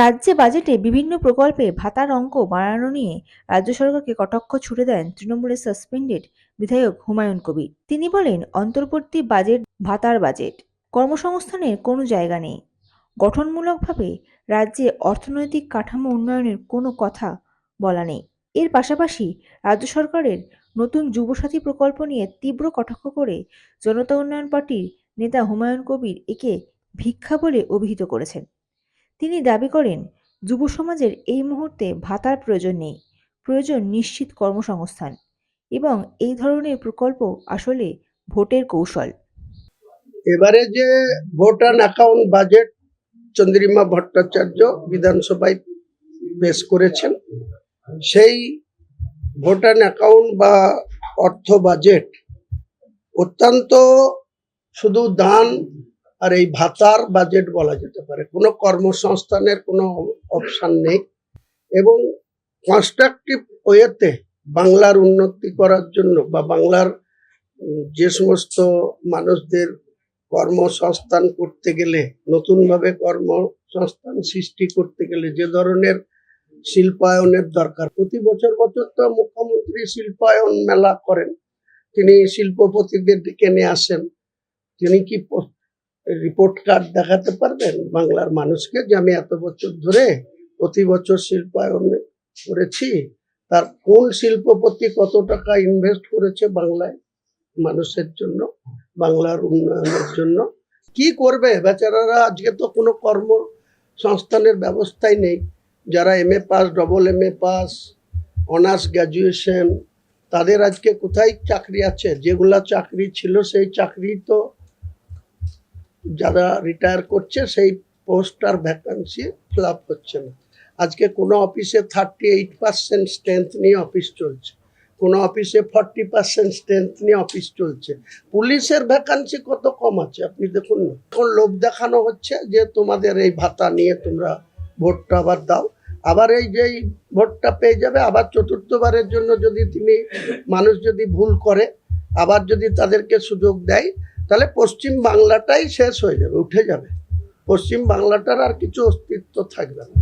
রাজ্যে বাজেটে বিভিন্ন প্রকল্পে ভাতার অঙ্ক বাড়ানো নিয়ে রাজ্য সরকারকে কটাক্ষ ছুড়ে দেন তৃণমূলের সাসপেন্ডেড বিধায়ক হুমায়ুন কবির। তিনি বলেন, অন্তর্বর্তী বাজেট, ভাতার বাজেট, কর্মসংস্থানের কোনো জায়গা নেই। গঠনমূলকভাবে রাজ্যে অর্থনৈতিক কাঠামো উন্নয়নের কোনো কথা বলা নেই। এর পাশাপাশি রাজ্য সরকারের নতুন যুবসাথী প্রকল্প নিয়ে তীব্র কটাক্ষ করে জনতা উন্নয়ন পার্টির নেতা হুমায়ুন কবির একে ভিক্ষা বলে অভিহিত করেছেন। তিনি দাবি করেন, যুব সমাজের এই মুহূর্তে ভাতার প্রয়োজন নেই, প্রয়োজন নিশ্চিত কর্মসংস্থান এবং এই ধরনের প্রকল্প আসলে ভোটের কৌশল। এবারে যে vote and account budget Chandrima Bhattacharya বিধানসভায় পেশ করেছেন, সেই ভোট অ্যান্ড অ্যাকাউন্ট বা অর্থ বাজেট অত্যন্ত শুধু দান আর এই ভাতার বাজেট বলা যেতে পারে। কোনো কর্মসংস্থানের কোনো অপশান নেই এবং কনস্ট্রাকটিভ ওয়েতে বাংলার উন্নতি করার জন্য বা বাংলার যে সমস্ত মানুষদের কর্মসংস্থান করতে গেলে, নতুনভাবে কর্মসংস্থান সৃষ্টি করতে গেলে যে ধরনের শিল্পায়নের দরকার। প্রতি বছর বছর তো মুখ্যমন্ত্রী শিল্পায়ন মেলা করেন। তিনি শিল্পপতিদের ডেকে নিয়ে আসেন। তিনি কি রিপোর্ট কার্ড দেখাতে পারবেন? বাংলার মানুষকে যে আমি এত বছর ধরে প্রতি বছর শিল্পায়ন করেছি, তার কোন শিল্পপতি কত টাকা ইনভেস্ট করেছে বাংলায় মানুষের জন্য, বাংলার উন্নয়নের জন্য? কি করবে? বেচারারা আজকে তো কোনো কর্ম সংস্থানের ব্যবস্থাই নেই। যারা M A pass double M A pass honours graduation তাদের আজকে কোথায় চাকরি আছে? যেগুলা চাকরি ছিল সেই চাকরি তো যারা রিটায়ার করছে সেই পোস্ট আর ভ্যাকান্সি ফিল আপ হচ্ছে না। আজকে কোনো অফিসে থার্টি এইট পার্সেন্ট স্ট্রেংথ নিয়ে অফিস চলছে। কোনো অফিসে ফর্টি পার্সেন্ট স্ট্রেংথ নিয়ে অফিস চলছে। পুলিশের ভ্যাকান্সি কত কম আছে? আপনি দেখুন না। এখন লোভ দেখানো হচ্ছে যে তোমাদের এই ভাতা নিয়ে তোমরা ভোটটা আবার দাও। আবার এই যে এই ভোটটা পেয়ে যাবে, আবার চতুর্থবারের জন্য যদি তিনি মানুষ যদি ভুল করে, আবার যদি তাদেরকে সুযোগ দেয় তাহলে পশ্চিম বাংলাটাই শেষ হয়ে যাবে, উঠে যাবে। পশ্চিম বাংলাটার আর কিছু অস্তিত্ব থাকবে না।